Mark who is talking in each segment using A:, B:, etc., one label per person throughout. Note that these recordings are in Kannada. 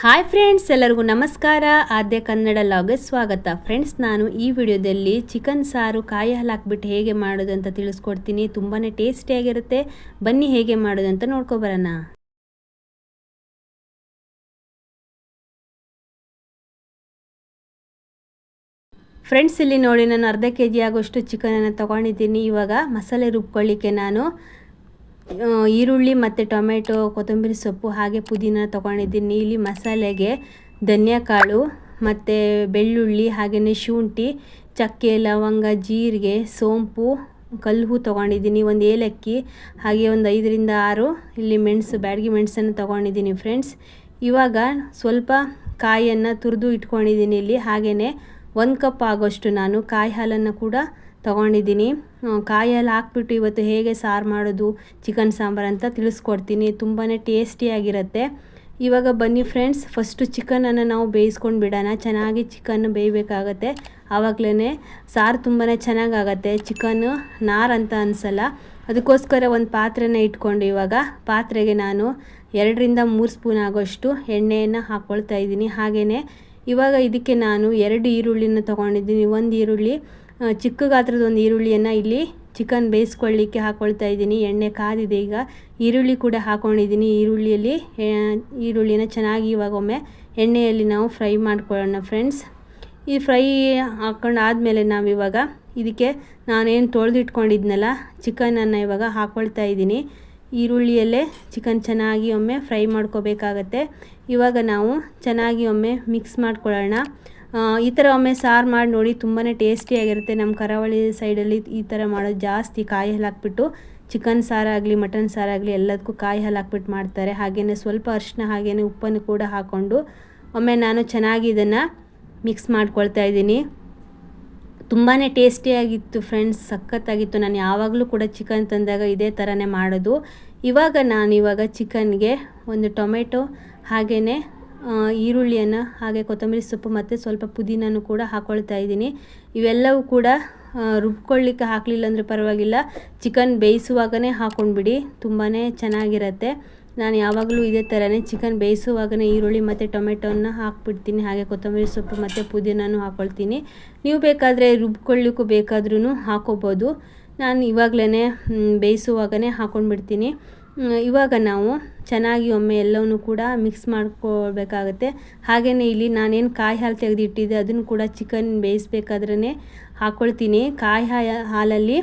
A: ಹಾಯ್ ಫ್ರೆಂಡ್ಸ್, ಎಲ್ಲರಿಗೂ ನಮಸ್ಕಾರ. ಆದ್ಯ ಕನ್ನಡ ಲಾಗ್ಗೆ ಸ್ವಾಗತ. ಫ್ರೆಂಡ್ಸ್, ನಾನು ಈ ವಿಡಿಯೋದಲ್ಲಿ ಚಿಕನ್ ಸಾರು ಕಾಯಿ ಹಾಲು ಹಾಕ್ಬಿಟ್ಟು ಹೇಗೆ ಮಾಡೋದು ಅಂತ ತಿಳಿಸ್ಕೊಡ್ತೀನಿ. ತುಂಬಾ ಟೇಸ್ಟಿಯಾಗಿರುತ್ತೆ ಬನ್ನಿ ಹೇಗೆ ಮಾಡೋದು ಅಂತ ನೋಡ್ಕೊಬರೋಣ ಫ್ರೆಂಡ್ಸ್, ಇಲ್ಲಿ ನೋಡಿ, ನಾನು ಅರ್ಧ ಕೆ ಜಿ ಆಗೋಷ್ಟು ಚಿಕನನ್ನು ತೊಗೊಂಡಿದ್ದೀನಿ. ಇವಾಗ ಮಸಾಲೆ ರುಬ್ಕೊಳ್ಳಿಕ್ಕೆ ನಾನು ಈರುಳ್ಳಿ ಮತ್ತು ಟೊಮೆಟೊ, ಕೊತ್ತಂಬರಿ ಸೊಪ್ಪು ಹಾಗೆ ಪುದೀನ ತೊಗೊಂಡಿದ್ದೀನಿ ಇಲ್ಲಿ ಮಸಾಲೆಗೆ ಧನಿಯಾಕಾಳು ಮತ್ತು ಬೆಳ್ಳುಳ್ಳಿ ಹಾಗೆಯೇ ಶುಂಠಿ, ಚಕ್ಕೆ, ಲವಂಗ, ಜೀರಿಗೆ, ಸೋಂಪು, ಕಲ್ಲು ತೊಗೊಂಡಿದ್ದೀನಿ. ಒಂದು ಏಲಕ್ಕಿ ಹಾಗೆ ಒಂದು ಐದರಿಂದ ಆರು ಇಲ್ಲಿ ಮೆಣಸು, ಬ್ಯಾಡಗಿ ಮೆಣಸನ್ನು ತೊಗೊಂಡಿದ್ದೀನಿ ಫ್ರೆಂಡ್ಸ್ ಇವಾಗ ಸ್ವಲ್ಪ ಕಾಯನ್ನು ತುರಿದು ಇಟ್ಕೊಂಡಿದ್ದೀನಿ ಇಲ್ಲಿ. ಹಾಗೆಯೇ ಒಂದು ಕಪ್ ಆಗೋಷ್ಟು ನಾನು ಕಾಯಿ ಹಾಲನ್ನು ಕೂಡ ತೊಗೊಂಡಿದ್ದೀನಿ. ಕಾಯಿ ಹಾಲು ಹಾಕ್ಬಿಟ್ಟು ಇವತ್ತು ಹೇಗೆ ಸಾರು ಮಾಡೋದು, ಚಿಕನ್ ಸಾಂಬಾರು ಅಂತ ತಿಳಿಸ್ಕೊಡ್ತೀನಿ. ತುಂಬಾ ಟೇಸ್ಟಿಯಾಗಿರುತ್ತೆ ಇವಾಗ ಬನ್ನಿ ಫ್ರೆಂಡ್ಸ್, ಫಸ್ಟು ಚಿಕನನ್ನು ನಾವು ಬೇಯಿಸ್ಕೊಂಡು ಬಿಡೋಣ. ಚೆನ್ನಾಗಿ ಚಿಕನ್ ಬೇಯಬೇಕಾಗತ್ತೆ. ಆವಾಗಲೇ ಸಾರು ತುಂಬಾ ಚೆನ್ನಾಗಾಗತ್ತೆ. ಚಿಕನ್ನು ನಾರ್ ಅಂತ ಅನಿಸಲ್ಲ. ಅದಕ್ಕೋಸ್ಕರ ಒಂದು ಪಾತ್ರೆನ ಇಟ್ಕೊಂಡು ಇವಾಗ ಪಾತ್ರೆಗೆ ನಾನು ಎರಡರಿಂದ ಮೂರು ಸ್ಪೂನ್ ಆಗೋಷ್ಟು ಎಣ್ಣೆಯನ್ನು ಹಾಕ್ಕೊಳ್ತಾ ಇದ್ದೀನಿ. ಹಾಗೆಯೇ ಇವಾಗ ಇದಕ್ಕೆ ನಾನು ಎರಡು ಈರುಳ್ಳಿನ ತೊಗೊಂಡಿದ್ದೀನಿ. ಒಂದು ಈರುಳ್ಳಿ ಚಿಕ್ಕ ಗಾತ್ರದ ಒಂದು ಈರುಳ್ಳಿಯನ್ನು ಇಲ್ಲಿ ಚಿಕನ್ ಬೇಯಿಸ್ಕೊಳ್ಳಿಕ್ಕೆ ಹಾಕ್ಕೊಳ್ತಾ ಇದ್ದೀನಿ. ಎಣ್ಣೆ ಕಾದಿದೆ ಈಗ. ಈರುಳ್ಳಿ ಕೂಡ ಹಾಕ್ಕೊಂಡಿದ್ದೀನಿ ಈರುಳ್ಳಿಯಲ್ಲಿ ಈರುಳ್ಳಿನ ಚೆನ್ನಾಗಿ ಇವಾಗ ಒಮ್ಮೆ ಎಣ್ಣೆಯಲ್ಲಿ ನಾವು ಫ್ರೈ ಮಾಡ್ಕೊಳ್ಳೋಣ ಫ್ರೆಂಡ್ಸ್ ಈ ಫ್ರೈ ಹಾಕ್ಕೊಂಡು ಆದಮೇಲೆ ನಾವು ಇವಾಗ ಇದಕ್ಕೆ ನಾನೇನು ತೊಳೆದಿಟ್ಕೊಂಡಿದ್ನಲ್ಲ ಚಿಕನನ್ನು ಇವಾಗ ಹಾಕ್ಕೊಳ್ತಾ ಇದ್ದೀನಿ. ಈರುಳ್ಳಿಯಲ್ಲೇ ಚಿಕನ್ ಚೆನ್ನಾಗಿ ಒಮ್ಮೆ ಫ್ರೈ ಮಾಡ್ಕೋಬೇಕಾಗತ್ತೆ. ಇವಾಗ ನಾವು ಚೆನ್ನಾಗಿ ಒಮ್ಮೆ ಮಿಕ್ಸ್ ಮಾಡ್ಕೊಳ್ಳೋಣ. ಈ ಥರ ಒಮ್ಮೆ ಸಾರು ಮಾಡಿ ನೋಡಿ ತುಂಬಾ ಟೇಸ್ಟಿಯಾಗಿರುತ್ತೆ ನಮ್ಮ ಕರಾವಳಿ ಸೈಡಲ್ಲಿ ಈ ಥರ ಮಾಡೋದು ಜಾಸ್ತಿ ಕಾಯಿ ಹಾಲು ಹಾಕ್ಬಿಟ್ಟು ಚಿಕನ್ ಸಾರಾಗಲಿ ಮಟನ್ ಸಾರಾಗಲಿ ಎಲ್ಲದಕ್ಕೂ ಕಾಯಿ ಹಾಲು ಹಾಕ್ಬಿಟ್ಟು ಮಾಡ್ತಾರೆ. ಹಾಗೆಯೇ ಸ್ವಲ್ಪ ಅರಿಶಿನ ಹಾಗೆಯೇ ಉಪ್ಪನ್ನು ಕೂಡ ಹಾಕ್ಕೊಂಡು ಒಮ್ಮೆ ನಾನು ಚೆನ್ನಾಗಿ ಇದನ್ನು ಮಿಕ್ಸ್ ಮಾಡ್ಕೊಳ್ತಾ ಇದ್ದೀನಿ. ತುಂಬಾ ಟೇಸ್ಟಿಯಾಗಿತ್ತು ಫ್ರೆಂಡ್ಸ್ ಸಖತ್ತಾಗಿತ್ತು. ನಾನು ಯಾವಾಗಲೂ ಕೂಡ ಚಿಕನ್ ತಂದಾಗ ಇದೇ ಥರನೇ ಮಾಡೋದು. ಇವಾಗ ನಾನು ಇವಾಗ ಚಿಕನ್ಗೆ ಒಂದು ಟೊಮೆಟೊ ಹಾಗೆಯೇ ಈರುಳ್ಳಿಯನ್ನು, ಹಾಗೆ ಕೊತ್ತಂಬರಿ ಸೊಪ್ಪು ಮತ್ತು ಸ್ವಲ್ಪ ಪುದೀನೂ ಕೂಡ ಹಾಕ್ಕೊಳ್ತಾ ಇದ್ದೀನಿ. ಇವೆಲ್ಲವೂ ಕೂಡ ರುಬ್ಕೊಳ್ಳಿಕ್ಕೆ ಹಾಕಲಿಲ್ಲ ಅಂದರೆ ಪರವಾಗಿಲ್ಲ. ಚಿಕನ್ ಬೇಯಿಸುವಾಗನೇ ಹಾಕ್ಕೊಂಡ್ಬಿಡಿ ತುಂಬಾ ಚೆನ್ನಾಗಿರುತ್ತೆ. ನಾನು ಯಾವಾಗಲೂ ಇದೇ ಥರನೇ ಚಿಕನ್ ಬೇಯಿಸುವಾಗನೇ ಈರುಳ್ಳಿ ಮತ್ತು ಟೊಮೆಟೊನ ಹಾಕ್ಬಿಡ್ತೀನಿ. ಹಾಗೆ ಕೊತ್ತಂಬರಿ ಸೊಪ್ಪು ಮತ್ತು ಪುದೀನೂ ಹಾಕ್ಕೊಳ್ತೀನಿ ನೀವು ಬೇಕಾದರೆ ರುಬ್ಕೊಳ್ಳಿಕ್ಕೂ ಬೇಕಾದ್ರೂ ಹಾಕೋಬೋದು. ನಾನು ಇವಾಗಲೇ ಬೇಯಿಸುವಾಗನೇ ಹಾಕ್ಕೊಂಡ್ಬಿಡ್ತೀನಿ ಇವಾಗ ನಾವು ಚೆನ್ನಾಗಿ ಒಮ್ಮೆ ಎಲ್ಲವನ್ನು ಕೂಡ ಮಿಕ್ಸ್ ಮಾಡ್ಕೊಳ್ಬೇಕಾಗತ್ತೆ. ಹಾಗೆಯೇ ಇಲ್ಲಿ ನಾನೇನು ಕಾಯಿ ಹಾಲು ತೆಗೆದಿಟ್ಟಿದ್ದೆ, ಅದನ್ನು ಕೂಡ ಚಿಕನ್ ಬೇಯಿಸ್ಬೇಕಾದ್ರೇ ಹಾಕ್ಕೊಳ್ತೀನಿ ಕಾಯಿ ಹಾಲಲ್ಲಿ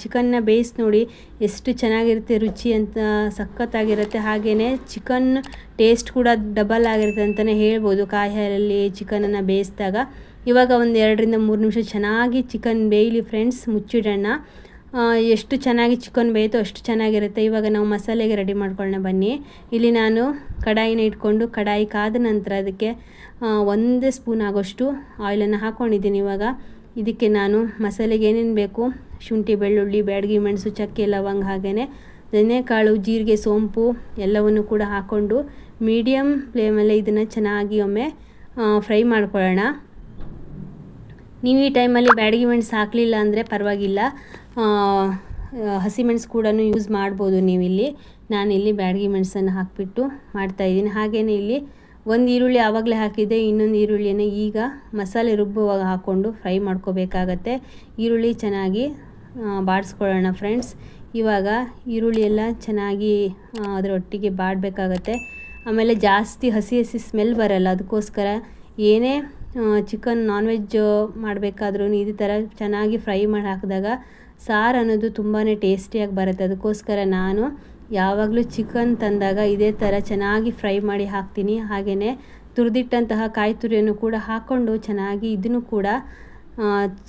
A: ಚಿಕನ್ನ ಬೇಯಿಸಿ ನೋಡಿ ಎಷ್ಟು ಚೆನ್ನಾಗಿರುತ್ತೆ, ರುಚಿ ಅಂತ ಸಖತ್ತಾಗಿರುತ್ತೆ. ಹಾಗೆಯೇ ಚಿಕನ್ ಟೇಸ್ಟ್ ಕೂಡ ಡಬಲ್ ಆಗಿರುತ್ತೆ ಅಂತಲೇ ಹೇಳ್ಬೋದು ಕಾಯಿ ಹಾಲಲ್ಲಿ ಚಿಕನನ್ನು ಬೇಯಿಸಿದಾಗ. ಇವಾಗ ಒಂದು ಎರಡರಿಂದ ಮೂರು ನಿಮಿಷ ಚೆನ್ನಾಗಿ ಚಿಕನ್ ಬೇಯಲಿ ಫ್ರೆಂಡ್ಸ್ ಮುಚ್ಚಿಡೋಣ ಎಷ್ಟು ಚೆನ್ನಾಗಿ ಚಿಕನ್ ಬೇಯಿತು ಅಷ್ಟು ಚೆನ್ನಾಗಿರುತ್ತೆ. ಇವಾಗ ನಾವು ಮಸಾಲೆಗೆ ರೆಡಿ ಮಾಡ್ಕೊಳ್ಳೋಣ ಬನ್ನಿ. ಇಲ್ಲಿ ನಾನು ಕಡಾಯಿನ ಇಟ್ಕೊಂಡು ಕಡಾಯಿ ಕಾದ ನಂತರ ಅದಕ್ಕೆ ಒಂದೇ ಸ್ಪೂನ್ ಆಗೋಷ್ಟು ಆಯಿಲನ್ನು ಹಾಕ್ಕೊಂಡಿದ್ದೀನಿ ಇವಾಗ. ಇದಕ್ಕೆ ನಾನು ಮಸಾಲೆಗೆ ಏನೇನು ಬೇಕು, ಶುಂಠಿ, ಬೆಳ್ಳುಳ್ಳಿ, ಬ್ಯಾಡಗಿ, ಮೆಣಸು, ಚಕ್ಕೆ, ಲವಂಗ ಹಾಗೆಯೇ ಕಾಳು ಜೀರಿಗೆ, ಸೋಂಪು ಎಲ್ಲವನ್ನು ಕೂಡ ಹಾಕ್ಕೊಂಡು ಮೀಡಿಯಮ್ ಫ್ಲೇಮಲ್ಲೇ ಇದನ್ನು ಚೆನ್ನಾಗಿ ಒಮ್ಮೆ ಫ್ರೈ ಮಾಡ್ಕೊಳ್ಳೋಣ. ನೀವು ಈ ಟೈಮಲ್ಲಿ ಬ್ಯಾಡಗಿ ಮೆಣಸು ಹಾಕಲಿಲ್ಲ ಅಂದರೆ ಪರವಾಗಿಲ್ಲ. ಹಸಿಮೆಣಸು ಕೂಡ ಯೂಸ್ ಮಾಡ್ಬೋದು ನೀವಿಲ್ಲಿ. ನಾನಿಲ್ಲಿ ಬ್ಯಾಡಗಿ ಮೆಣಸನ್ನು ಹಾಕಿಬಿಟ್ಟು ಮಾಡ್ತಾಯಿದ್ದೀನಿ ಹಾಗೆಯೇ ಇಲ್ಲಿ ಒಂದು ಈರುಳ್ಳಿ ಆವಾಗಲೇ ಹಾಕಿದ್ದೆ, ಇನ್ನೊಂದು ಈರುಳ್ಳಿಯನ್ನು ಈಗ ಮಸಾಲೆ ರುಬ್ಬುವಾಗ ಹಾಕ್ಕೊಂಡು ಫ್ರೈ ಮಾಡ್ಕೋಬೇಕಾಗತ್ತೆ. ಈರುಳ್ಳಿ ಚೆನ್ನಾಗಿ ಬಾಡಿಸ್ಕೊಳ್ಳೋಣ ಫ್ರೆಂಡ್ಸ್. ಇವಾಗ ಈರುಳ್ಳಿ ಎಲ್ಲ ಚೆನ್ನಾಗಿ ಅದರೊಟ್ಟಿಗೆ ಬಾಡಬೇಕಾಗತ್ತೆ. ಆಮೇಲೆ ಜಾಸ್ತಿ ಹಸಿ ಹಸಿ ಸ್ಮೆಲ್ ಬರಲ್ಲ. ಅದಕ್ಕೋಸ್ಕರ ಏನೇ ಚಿಕನ್ ನಾನ್ ವೆಜ್ ಮಾಡಬೇಕಾದ್ರೂ ಇದೇ ಥರ ಚೆನ್ನಾಗಿ ಫ್ರೈ ಮಾಡಿ ಹಾಕಿದಾಗ ಸಾರು ಅನ್ನೋದು ತುಂಬಾ ಟೇಸ್ಟಿಯಾಗಿ ಬರುತ್ತೆ. ಅದಕ್ಕೋಸ್ಕರ ನಾನು ಯಾವಾಗಲೂ ಚಿಕನ್ ತಂದಾಗ ಇದೇ ಥರ ಚೆನ್ನಾಗಿ ಫ್ರೈ ಮಾಡಿ ಹಾಕ್ತೀನಿ. ಹಾಗೆಯೇ ತುರಿದಿಟ್ಟಂತಹ ಕಾಯಿ ತುರಿಯನ್ನು ಕೂಡ ಹಾಕ್ಕೊಂಡು ಚೆನ್ನಾಗಿ ಇದನ್ನು ಕೂಡ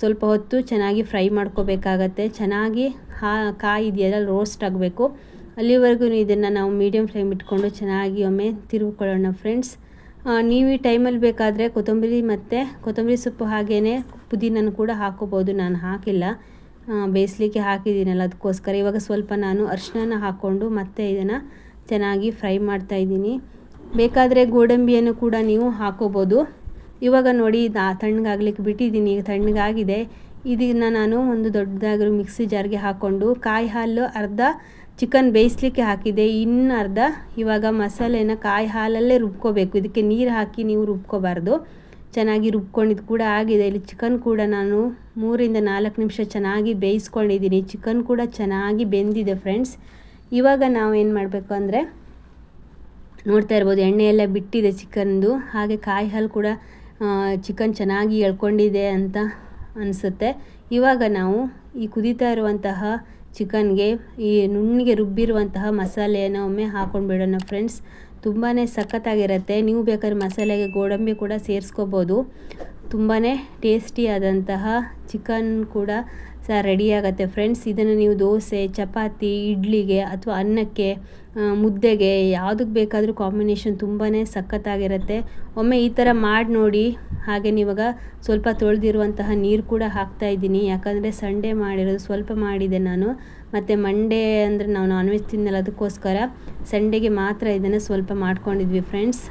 A: ಸ್ವಲ್ಪ ಹೊತ್ತು ಚೆನ್ನಾಗಿ ಫ್ರೈ ಮಾಡ್ಕೋಬೇಕಾಗತ್ತೆ. ಚೆನ್ನಾಗಿ ಹಾ, ಕಾಯಿ ಇದೆಯಲ್ಲ ರೋಸ್ಟ್ ಆಗಬೇಕು. ಅಲ್ಲಿವರೆಗೂ ಇದನ್ನು ನಾವು ಮೀಡಿಯಮ್ ಫ್ಲೇಮ್ ಇಟ್ಕೊಂಡು ಚೆನ್ನಾಗಿ ಒಮ್ಮೆ ತಿರುಗಿಕೊಳ್ಳೋಣ ಫ್ರೆಂಡ್ಸ್ ನೀವು ಈ ಟೈಮಲ್ಲಿ ಬೇಕಾದರೆ ಕೊತ್ತಂಬರಿ ಮತ್ತು ಕೊತ್ತಂಬರಿ ಸೊಪ್ಪು ಹಾಗೆಯೇ ಪುದೀನನ ಕೂಡ ಹಾಕೋಬೋದು. ನಾನು ಹಾಕಿಲ್ಲ. ಬೇಯಿಸ್ಲಿಕ್ಕೆ ಹಾಕಿದ್ದೀನಲ್ಲ, ಅದಕ್ಕೋಸ್ಕರ. ಇವಾಗ ಸ್ವಲ್ಪ ನಾನು ಅರಿಶಿನ ಹಾಕ್ಕೊಂಡು ಮತ್ತೆ ಇದನ್ನು ಚೆನ್ನಾಗಿ ಫ್ರೈ ಮಾಡ್ತಾ ಇದ್ದೀನಿ. ಬೇಕಾದರೆ ಗೋಡಂಬಿಯನ್ನು ಕೂಡ ನೀವು ಹಾಕೋಬೋದು. ಇವಾಗ ನೋಡಿ ಇದು ತಣ್ಣಗಾಗ್ಲಿಕ್ಕೆ ಬಿಟ್ಟಿದ್ದೀನಿ. ಈಗ ತಣ್ಣಗಾಗಿದೆ. ಇದನ್ನು ನಾನು ಒಂದು ದೊಡ್ಡದಾಗಿರೋ ಮಿಕ್ಸಿ ಜಾರ್ಗೆ ಹಾಕ್ಕೊಂಡು ಕಾಯಿ ಹಾಲು ಅರ್ಧ ಚಿಕನ್ ಬೇಯಿಸ್ಲಿಕ್ಕೆ ಹಾಕಿದೆ. ಇನ್ನು ಅರ್ಧ ಇವಾಗ ಮಸಾಲೆನ ಕಾಯಿ ಹಾಲಲ್ಲೇ ರುಬ್ಕೋಬೇಕು. ಇದಕ್ಕೆ ನೀರು ಹಾಕಿ ನೀವು ರುಬ್ಕೋಬಾರ್ದು. ಚೆನ್ನಾಗಿ ರುಬ್ಕೊಂಡಿದ್ದು ಕೂಡ ಆಗಿದೆ. ಇಲ್ಲಿ ಚಿಕನ್ ಕೂಡ ನಾನು ಮೂರಿಂದ ನಾಲ್ಕು ನಿಮಿಷ ಚೆನ್ನಾಗಿ ಬೇಯಿಸ್ಕೊಂಡಿದ್ದೀನಿ. ಚಿಕನ್ ಕೂಡ ಚೆನ್ನಾಗಿ ಬೆಂದಿದೆ ಫ್ರೆಂಡ್ಸ್. ಇವಾಗ ನಾವು ಏನು ಮಾಡಬೇಕು ಅಂದರೆ ನೋಡ್ತಾ ಇರ್ಬೋದು, ಎಣ್ಣೆಯೆಲ್ಲ ಬಿಟ್ಟಿದೆ ಚಿಕನ್ದು. ಹಾಗೆ ಕಾಯಿ ಹಾಲು ಕೂಡ ಚಿಕನ್ ಚೆನ್ನಾಗಿ ಎಳ್ಕೊಂಡಿದೆ ಅಂತ ಅನಿಸುತ್ತೆ. ಇವಾಗ ನಾವು ಈ ಕುದೀತಾ ಇರುವಂತಹ ಚಿಕನ್ಗೆ ಈ ನುಣ್ಣಿಗೆ ರುಬ್ಬಿರುವಂತಹ ಮಸಾಲೆಯನ್ನು ಒಮ್ಮೆ ಹಾಕೊಂಡು ಬಿಡೋಣ ಫ್ರೆಂಡ್ಸ್ ತುಂಬಾ ಸಖತ್ತಾಗಿರುತ್ತೆ. ನೀವು ಬೇಕಾದ್ರೆ ಮಸಾಲೆಗೆ ಗೋಡಂಬಿ ಕೂಡ ಸೇರಿಸ್ಕೋಬೋದು. ತುಂಬಾ ಟೇಸ್ಟಿಯಾದಂತಹ ಚಿಕನ್ ಕೂಡ ಸಹ ರೆಡಿಯಾಗತ್ತೆ ಫ್ರೆಂಡ್ಸ್ ಇದನ್ನು ನೀವು ದೋಸೆ, ಚಪಾತಿ, ಇಡ್ಲಿಗೆ ಅಥವಾ ಅನ್ನಕ್ಕೆ ಮುದ್ದೆಗೆ ಯಾವುದಕ್ಕೆ ಬೇಕಾದರೂ ಕಾಂಬಿನೇಷನ್ ತುಂಬಾ ಸಖತ್ತಾಗಿರುತ್ತೆ. ಒಮ್ಮೆ ಈ ಥರ ಮಾಡಿ ನೋಡಿ, ಹಾಗೆ ನೀವಾಗ ಸ್ವಲ್ಪ ತೊಳೆದಿರುವಂತಹ ನೀರು ಕೂಡ ಹಾಕ್ತಾ ಇದ್ದೀನಿ. ಯಾಕಂದರೆ ಸಂಡೇ ಮಾಡಿರೋದು ಸ್ವಲ್ಪ ಮಾಡಿದೆ ನಾನು. ಮತ್ತು ಮಂಡೇ ಅಂದರೆ ನಾವು ನಾನ್ ವೆಜ್ ತಿನ್ನಲ್ಲ, ಅದಕ್ಕೋಸ್ಕರ ಸಂಡೆಗೆ ಮಾತ್ರ ಇದನ್ನು ಸ್ವಲ್ಪ ಮಾಡ್ಕೊಂಡಿದ್ವಿ ಫ್ರೆಂಡ್ಸ್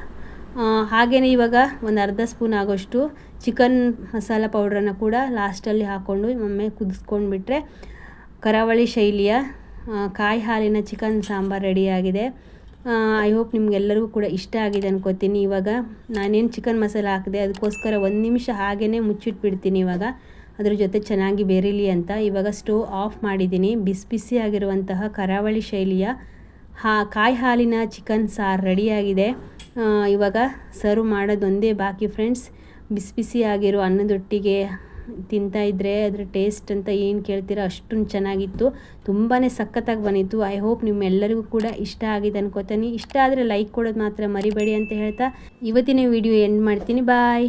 A: ಹಾಗೆಯೇ ಇವಾಗ ಒಂದು ಅರ್ಧ ಸ್ಪೂನ್ ಆಗೋಷ್ಟು ಚಿಕನ್ ಮಸಾಲ ಪೌಡ್ರನ್ನು ಕೂಡ ಲಾಸ್ಟಲ್ಲಿ ಹಾಕ್ಕೊಂಡು ಒಮ್ಮೆ ಕುದಿಸ್ಕೊಂಡ್ಬಿಟ್ರೆ ಕರಾವಳಿ ಶೈಲಿಯ ಕಾಯಿ ಹಾಲಿನ ಚಿಕನ್ ಸಾಂಬಾರು ರೆಡಿಯಾಗಿದೆ ಐ ಹೋಪ್ ನಿಮಗೆಲ್ಲರಿಗೂ ಕೂಡ ಇಷ್ಟ ಆಗಿದೆ ಅನ್ಕೋತೀನಿ. ಇವಾಗ ನಾನೇನು ಚಿಕನ್ ಮಸಾಲ ಹಾಕಿದೆ ಅದಕ್ಕೋಸ್ಕರ ಒಂದು ನಿಮಿಷ ಹಾಗೇ ಮುಚ್ಚಿಟ್ಬಿಡ್ತೀನಿ ಇವಾಗ. ಅದ್ರ ಜೊತೆ ಚೆನ್ನಾಗಿ ಬೆರೀಲಿ ಅಂತ. ಇವಾಗ ಸ್ಟೋವ್ ಆಫ್ ಮಾಡಿದ್ದೀನಿ. ಬಿಸಿ ಬಿಸಿ ಆಗಿರುವಂತಹ ಕರಾವಳಿ ಶೈಲಿಯ ಹಾ, ಕಾಯಿ ಹಾಲಿನ ಚಿಕನ್ ಸಾರು ರೆಡಿಯಾಗಿದೆ ಇವಾಗ ಸರ್ವ್ ಮಾಡೋದೊಂದೇ ಬಾಕಿ ಫ್ರೆಂಡ್ಸ್. ಬಿಸಿ ಬಿಸಿ ಆಗಿರೋ ಅನ್ನದೊಟ್ಟಿಗೆ ತಿಂತಾ ಇದ್ದರೆ ಅದರ ಟೇಸ್ಟ್ ಅಂತ ಏನು ಕೇಳ್ತೀರಾ ಅಷ್ಟೊಂದು ಚೆನ್ನಾಗಿತ್ತು. ತುಂಬಾ ಸಖತ್ತಾಗಿ ಬಂದಿತ್ತು. ಐ ಹೋಪ್ ನಿಮ್ಮೆಲ್ಲರಿಗೂ ಕೂಡ ಇಷ್ಟ ಆಗಿದೆ ಅನ್ಕೋತೀನಿ. ಇಷ್ಟ ಆದರೆ ಲೈಕ್ ಕೊಡೋದು ಮಾತ್ರ ಮರಿಬೇಡಿ ಅಂತ ಹೇಳ್ತಾ ಇವತ್ತಿನ ವಿಡಿಯೋ ಎಂಡ್ ಮಾಡ್ತೀನಿ. ಬಾಯ್